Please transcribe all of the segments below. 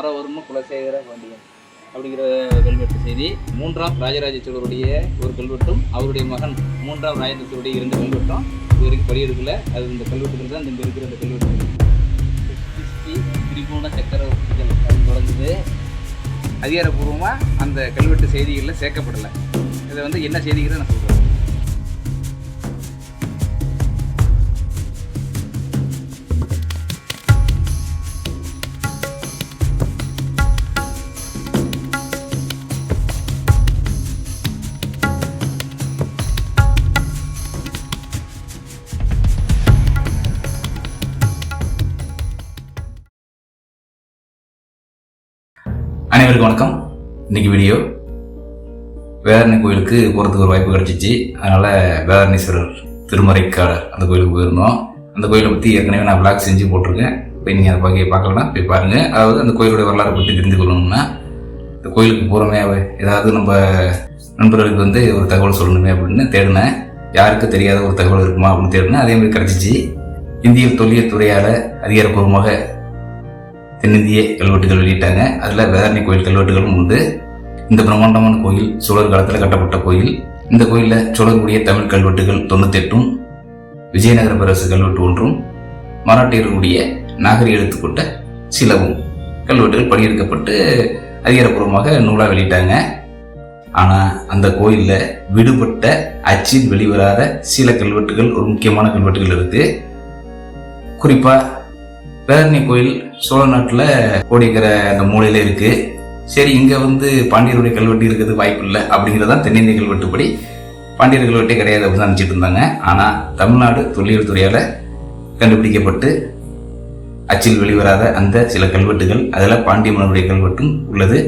மரவர்ம குலசேகர பாண்டியன் அப்படிங்கிற கல்வெட்டு செய்தி. மூன்றாம் ராஜராஜ சோழருடைய ஒரு கல்வெட்டும் அவருடைய மகன் மூன்றாம் ராஜேந்திர சோழருடைய இரண்டு கல்வெட்டும் இது வரைக்கும் படியெடுக்கல அது இந்த கல்வெட்டுகள் தான் இந்த இருக்கிற அந்த கல்வெட்டு. கிறிஸ்தி திரிகோண சக்கரவர்த்திகள் அப்படின்னு தொடங்குது. அதிகாரப்பூர்வமாக அந்த கல்வெட்டு செய்திகளில் சேர்க்கப்படலை. இதை வந்து என்ன செய்திகளை நான் சொல்கிறேன் அனைவருக்கும் வணக்கம். இன்னைக்கு வீடியோ வேதாரணி கோயிலுக்கு போகிறதுக்கு ஒரு வாய்ப்பு கிடச்சிச்சு. அதனால் வேதாரணீஸ்வரர் திருமறைக்காரர் அந்த கோயிலுக்கு போயிருந்தோம். அந்த கோயிலை பற்றி ஏற்கனவே நான் விளாக் செஞ்சு போட்டிருக்கேன். போய் நீங்கள் அதை பார்க்க பார்க்கலாம் போய் பாருங்கள் அதாவது அந்த கோயிலுடைய வரலாறு பற்றி தெரிந்து கொள்ளணும்னா இந்த கோயிலுக்கு போகிறோமே ஏதாவது நம்ம நண்பர்களுக்கு வந்து ஒரு தகவல் சொல்லணுமே அப்படின்னு தேடினேன். யாருக்கு தெரியாத ஒரு தகவல் இருக்குமா அப்படின்னு தேடினேன். அதே மாதிரி கிடச்சிச்சு. இந்திய தொல்லியல் துறையால் அதிகாரப்பூர்வமாக தென்னிந்திய கல்வெட்டுகள் வெளியிட்டாங்க. அதில் வேதாரணி கோயில் கல்வெட்டுகளும் உண்டு. இந்த பிரம்மாண்டமான கோயில் சோழர் காலத்தில் கட்டப்பட்ட கோயில். இந்த கோயிலில் சோழர்களுடைய தமிழ் கல்வெட்டுகள் தொண்ணூத்தெட்டும் விஜயநகர பேரரசு கல்வெட்டு ஒன்றும் மராட்டியர்களுடைய நாகரிக எழுத்துக்கொண்ட சிலவும் கல்வெட்டுகள் படியெடுக்கப்பட்டு அதிகாரப்பூர்வமாக நூலாக வெளியிட்டாங்க. ஆனால் அந்த கோயிலில் விடுபட்ட அச்சில் வெளிவராத சில கல்வெட்டுகள் ஒரு முக்கியமான கல்வெட்டுகள் இருக்குது குறிப்பாக பேரணி கோயில் சோழ நாட்டில் கோடிக்கிற அந்த மூலையில இருக்கு. சரி இங்கே வந்து பாண்டியருடைய கல்வெட்டு இருக்கிறது வாய்ப்பு இல்லை அப்படிங்கிறதான் தென்னிந்திய கல்வெட்டுப்படி பாண்டியர் கல்வெட்டே கிடையாது அப்படின்னு தான் நினச்சிட்டு இருந்தாங்க. ஆனால் தமிழ்நாடு தொல்லியல் துறையால் கண்டுபிடிக்கப்பட்டு அச்சில் வெளிவராத அந்த சில கல்வெட்டுகள் அதில் பாண்டிய மன்னருடைய கல்வெட்டும் உள்ளது.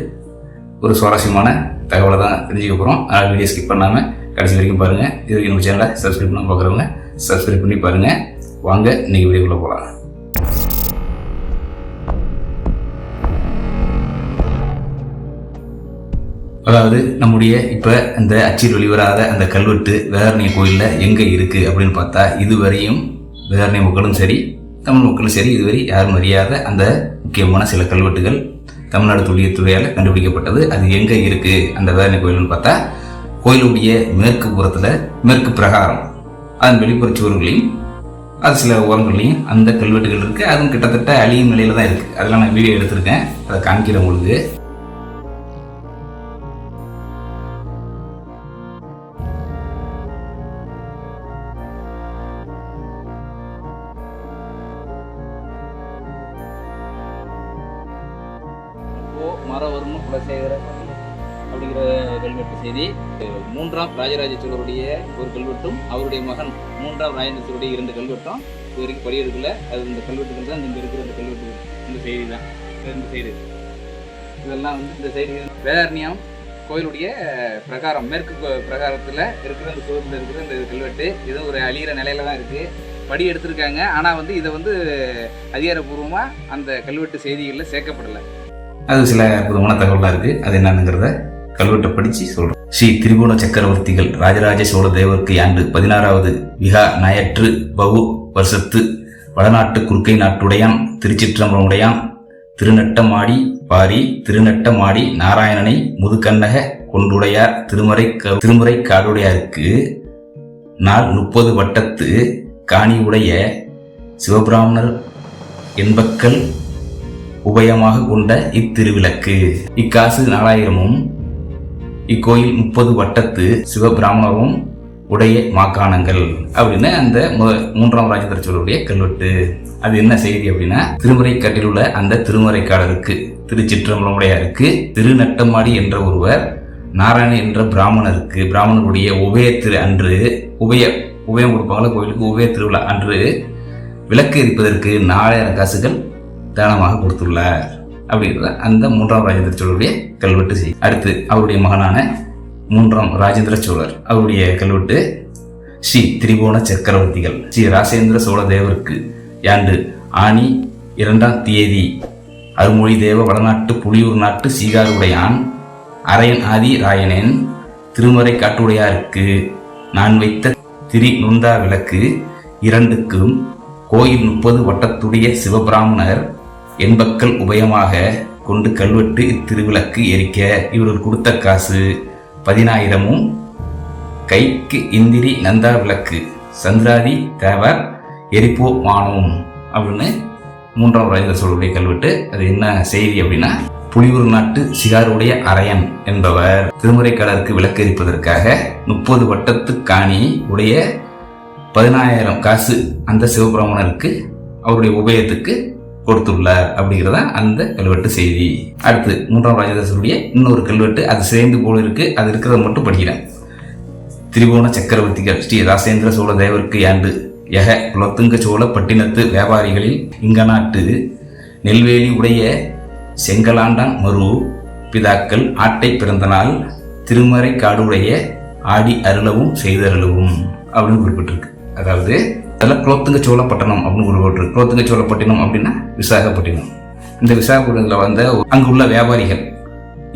ஒரு சுவாரஸ்யமான தகவலை தான் தெரிஞ்சுக்க போகிறோம் அதனால் வீடியோ ஸ்கிப் பண்ணாமல் கடைசி வரைக்கும் பாருங்கள் இது வரைக்கும் நம்ம சேனலை சப்ஸ்கிரைப் பண்ண பார்க்குறவங்க சப்ஸ்கிரைப் பண்ணி பாருங்கள் வாங்க இன்றைக்கி வீடியோக்குள்ளே போகலாம் அதாவது நம்முடைய இப்போ இந்த அச்சில் வெளிவராத அந்த கல்வெட்டு வேதாரண்ய கோயிலில் எங்கே இருக்குது அப்படின்னு பார்த்தா இதுவரையும் வேதாரண்ய மக்களும் சரி தமிழ் மக்களும் சரி இதுவரை யாரும் அறியாத அந்த முக்கியமான சில கல்வெட்டுகள் தமிழ்நாடு துல்லியத்துறையால் கண்டுபிடிக்கப்பட்டது. அது எங்கே இருக்குது அந்த வேதாரண்ய கோயில்னு பார்த்தா கோயிலுடைய மேற்கு புறத்தில் மேற்கு பிரகாரம். அதன் வெளிப்புற சுவர்களையும் அது சில ஓரங்கள்லையும் அந்த கல்வெட்டுகள் இருக்குது அதுவும் கிட்டத்தட்ட அழியும் நிலையில் தான் இருக்குது அதெல்லாம் நான் வீடியோ எடுத்திருக்கேன். அதை காமிக்கிறேன் உங்களுக்கு. ஓ மரவர்ம குலசேகர அப்படிங்கிற கல்வெட்டு செய்தி. மூன்றாம் ராஜராஜ சோழருடைய ஒரு கல்வெட்டும் அவருடைய மகன் மூன்றாம் ராஜேந்திர சோழருடைய இரண்டு கல்வெட்டும் இது வரைக்கும் படியெடுக்கல. அது இந்த கல்வெட்டுகள் தான் இங்கே இருக்கிற இந்த கல்வெட்டு இந்த செய்தி தான். இந்த செய்தி. இதெல்லாம் வந்து இந்த செய்தி. வேதாரண்யம் கோயிலுடைய பிரகாரம் மேற்கு கோ- பிரகாரத்தில் இருக்கிற அந்த சுவரில் இருக்கிற இந்த கல்வெட்டு இது ஒரு அழியிற நிலையில தான் இருக்குது படி எடுத்திருக்காங்க. ஆனால் வந்து இதை வந்து அதிகாரப்பூர்வமாக அந்த கல்வெட்டு செய்திகளில் சேர்க்கப்படலை. அது சில புதுமான தகவலாக இருக்குது அது என்னன்னுங்கிறத கல்வெட்டை படித்து சொல்கிறோம் ஸ்ரீ திரிபுவன சக்கரவர்த்திகள் ராஜராஜ சோழ தேவருக்கு ஆண்டு பதினாறாவது விகா ஞாயிற்று பகு வருஷத்து வடநாட்டு குறுக்கை நாட்டுடையான் திருச்சிற்றம்பலமுடையான் திருநட்டமாடி பாரி திருநட்டமாடி நாராயணனை முதுகண்ணக கொண்டுடையார் திருமறை க- திருமுறை காடுடையாருக்கு நாள் முப்பது வட்டத்து காணியுடைய சிவபிராமணர் என்பக்கல் உபயமாக கொண்ட இத்திருவிளக்கு. இக்காசு நாலாயிரமும் இக்கோயில் முப்பது வட்டத்து சிவபிராமணரும் உடைய மாகாணங்கள் அப்படின்னு அந்த மூன்றாம் ராஜேந்திர சோழருடைய கல்வெட்டு. அது என்ன செய்தி அப்படின்னா திருமுறை உள்ள அந்த திருமறைக்காடருக்கு திருச்சிற்றம்பலமுடையாருக்கு திருநட்டமாடி என்ற ஒருவர் நாராயணன் என்ற பிராமணருக்கு பிராமணருடைய உபய திரு அன்று உபய உபயம் கொடுப்பாங்களா கோயிலுக்கு உபய திருவிழா அன்று விளக்கு எரிப்பதற்கு நாலாயிரம் காசுகள் தானமாக கொடுத்துள்ளார் அப்படின்ற அந்த மூன்றாம் ராஜேந்திர சோழருடைய கல்வெட்டு செய்தி. அடுத்து அவருடைய மகனான மூன்றாம் ராஜேந்திர சோழர். அவருடைய கல்வெட்டு ஸ்ரீ திரிபுவன சக்கரவர்த்திகள். ஸ்ரீ ராசேந்திர சோழ தேவருக்கு யாண்டு ஆனி இரண்டாம் தேதி அருமொழி தேவ வடநாட்டு புலியூர் நாட்டு சீகாருடையான் அரையன் ஆதி ராயனன் திருமறை காட்டுடையாருக்கு நான் வைத்த திரி நுந்தா விளக்கு இரண்டுக்கும் கோயில் முப்பது வட்டத்துடைய சிவபிராமணர் என்பக்கல் உபயமாக கொண்டு கல்வெட்டு திருவிளக்கு எரிக்க இவர்கள் கொடுத்த காசு பதினாயிரமும் கைக்கு இந்திரி நந்தா விளக்கு சந்திராதி தேவர் எரிப்போ மானோம் அப்படின்னு மூன்றாம் ராஜேந்திர சோழருடைய கல்வெட்டு. அது என்ன செய்தி அப்படின்னா புலியூர் நாட்டு சிகாருடைய அரையன் என்பவர் திருமுறைக்காரருக்கு விளக்கு எரிப்பதற்காக முப்பது வட்டத்து காணி உடைய பதினாயிரம் காசு அந்த சிவபிரமணருக்கு அவருடைய உபயத்துக்கு கொடுத்துள்ளார் அப்படிங்கிறத அந்த கல்வெட்டு செய்தி. அடுத்து மூன்றாம் ராஜதாசருடைய இன்னொரு கல்வெட்டு அது சேர்ந்து போல இருக்கு அது இருக்கிறத மட்டும் படிக்கிறேன். திரிபுவன சக்கரவர்த்திகள் ஸ்ரீ ராசேந்திர சோழ தேவருக்கு யாண்டு யக குலத்துங்க சோழ பட்டினத்து வியாபாரிகளில் இங்க நாட்டு நெல்வேலி உடைய செங்கலாண்டான் மரு பிதாக்கள் ஆட்டை பிறந்த நாள் திருமறை காடுடைய ஆடி அருளவும் செய்தருளவும் அப்படின்னு குறிப்பிட்டிருக்கு. அதாவது அதில் குலோத்துங்க சோழப்பட்டணம் அப்படின்னு குறிப்பிட்டிருக்கு குலோத்துங்க சோழப்பட்டினம் அப்படின்னா விசாகப்பட்டினம். இந்த விசாகப்பட்டினத்தில் வந்த அங்குள்ள வியாபாரிகள்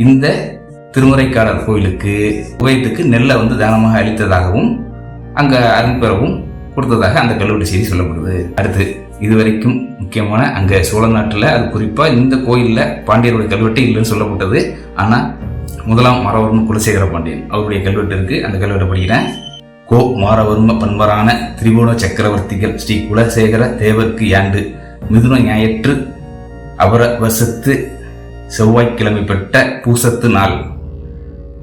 இந்த திருமுறைக்காடர் கோயிலுக்கு உபயத்துக்கு நெல்லை வந்து தானமாக அளித்ததாகவும் அங்கே அரும்பெறவும் கொடுத்ததாக அந்த கல்வெட்டு செய்தி சொல்லப்படுது. அடுத்து இதுவரைக்கும் முக்கியமான அங்கே சோழ நாட்டில் அது குறிப்பாக இந்த கோயிலில் பாண்டியருடைய கல்வெட்டு இல்லைன்னு சொல்லப்பட்டது. ஆனால் முதலாம் மரவர்மன் குலசேகர பாண்டியன் அவருடைய கல்வெட்டு இருக்குது அந்த கல்வெட்டை படிக்கிறேன். கோ மாரவர்ம பண்பரான திரிபுவன சக்கரவர்த்திகள் ஸ்ரீ குலசேகர தேவர்க்கு யாண்டு மிதுன ஞாயிற்று அவர வசத்து செவ்வாய்க்கிழமை பெற்ற பூசத்து நாள்.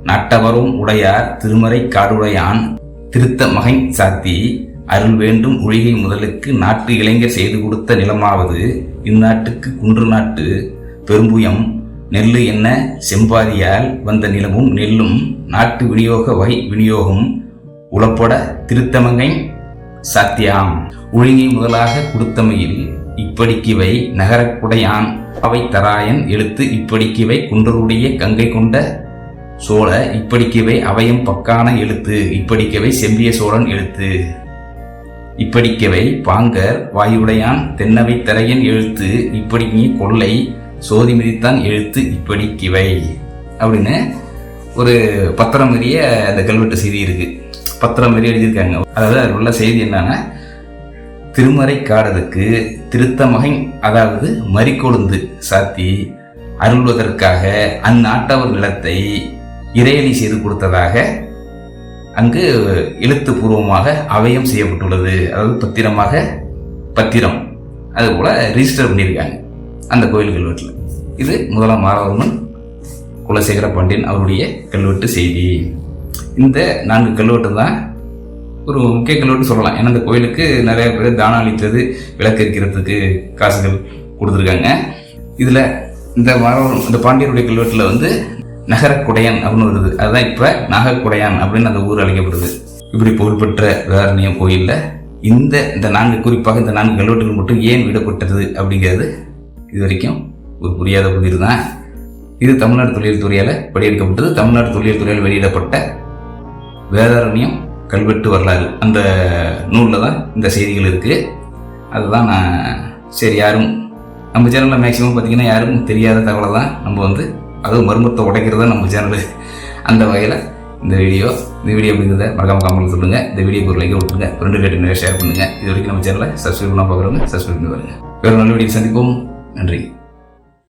நாட்டவரும் உடையார் திருமறை காடுடையான் திருத்த மகன் சாத்தி அருள் வேண்டும் ஒழிகை முதலுக்கு நாட்டு இளைஞர் செய்து கொடுத்த நிலமாவது இந்நாட்டுக்கு குன்று நாட்டு பெரும்புயம் நெல்லு என்ன செம்பாதியால் வந்த நிலமும் நெல்லும் நாட்டு விநியோக வகை விநியோகம் உளப்பட திருத்தமங்கை சாத்தியாம். ஒழுங்கை முதலாக கொடுத்தமையில் இப்படிக்கிவை நகரக்குடையான் அவை தராயன் எழுத்து இப்படிக்கிவை குன்றருடைய கங்கை கொண்ட சோழ இப்படிக்கிவை அவையும் பக்கான எழுத்து இப்படிக்கவை செம்பிய சோழன் எழுத்து. இப்படிக்கவை பாங்கர் வாயுடையான் தென்னவை தரையன் எழுத்து இப்படி கொள்ளை சோதி மிதித்தான் எழுத்து இப்படிக்கிவை. அப்படின்னு ஒரு பத்திரம் அந்த கல்வெட்டு செய்தி இருக்கு. பத்திரம் மாரி எழுதியிருக்காங்க. அதாவது அதில் உள்ள செய்தி என்னன்னா திருமறை காடலுக்கு திருத்த மகன் அதாவது மறிக்கொழுந்து சாத்தி அருள்வதற்காக அந்நாட்டவர் நிலத்தை இறையலி செய்து கொடுத்ததாக அங்கு எழுத்துப்பூர்வமாக அவயம் செய்யப்பட்டுள்ளது. அதாவது பத்திரமாக பத்திரம். அது போல் ரிஜிஸ்டர் பண்ணியிருக்காங்க அந்த கோயில் கல்வெட்டில். இது முதலாம் மாரவர்மன் குலசேகர பாண்டியன் அவருடைய கல்வெட்டு செய்தி. இந்த நான்கு கல்வெட்டு தான் ஒரு முக்கிய கல்வெட்டு சொல்லலாம். ஏன்னா இந்த கோயிலுக்கு நிறைய பேர் தானம் அளித்தது விளக்கு எரிக்கிறதுக்கு காசுகள் கொடுத்துருக்காங்க. இதில் இந்த மாரவன் இந்த பாண்டியருடைய கல்வெட்டில் வந்து நகரக்குடையான் அப்படின்னு வருது. அதுதான் இப்போ நாகக்குடையான் அப்படின்னு அந்த ஊர் அழைக்கப்படுது. இப்படி புகழ்பெற்ற வேதாரண்யம் கோயிலில் இந்த இந்த நான்கு குறிப்பாக இந்த நான்கு கல்வெட்டுகள் மட்டும் ஏன் விடப்பட்டது அப்படிங்கிறது இது வரைக்கும் ஒரு புரியாத புதிர் தான். இது தமிழ்நாடு தொழில் துறையால் வெளியெடுக்கப்பட்டது தமிழ்நாடு தொழில் துறையால் வெளியிடப்பட்ட வேதாரண்யம் கல்வெட்டு வரலாறு அந்த நூலில் தான் இந்த செய்திகள் இருக்குது அதுதான் நான் சரி யாரும் நம்ம சேனலில் மேக்ஸிமம் பார்த்தீங்கன்னா யாரும் தெரியாத தகவலை தான் நம்ம வந்து அதுவும் மர்மத்தை உடைக்கிறது தான் நம்ம சேனலு அந்த வகையில் இந்த வீடியோ இந்த வீடியோ அப்படிங்கிறத மறக்காம காமெண்ட் சொல்லுங்கள் இந்த வீடியோ ஒரு லைக் விட்டுருங்க ஃப்ரெண்டு ரேட்டு நிறைய ஷேர் பண்ணுங்கள் இது வரைக்கும் நம்ம சேனலை சப்ஸ்கிரைப் பண்ணால் பார்க்குறவங்க சப்ஸ்கிரைப் பண்ணி பாருங்க. வேறு நல்ல வீடியோ சந்திப்போம். நன்றி.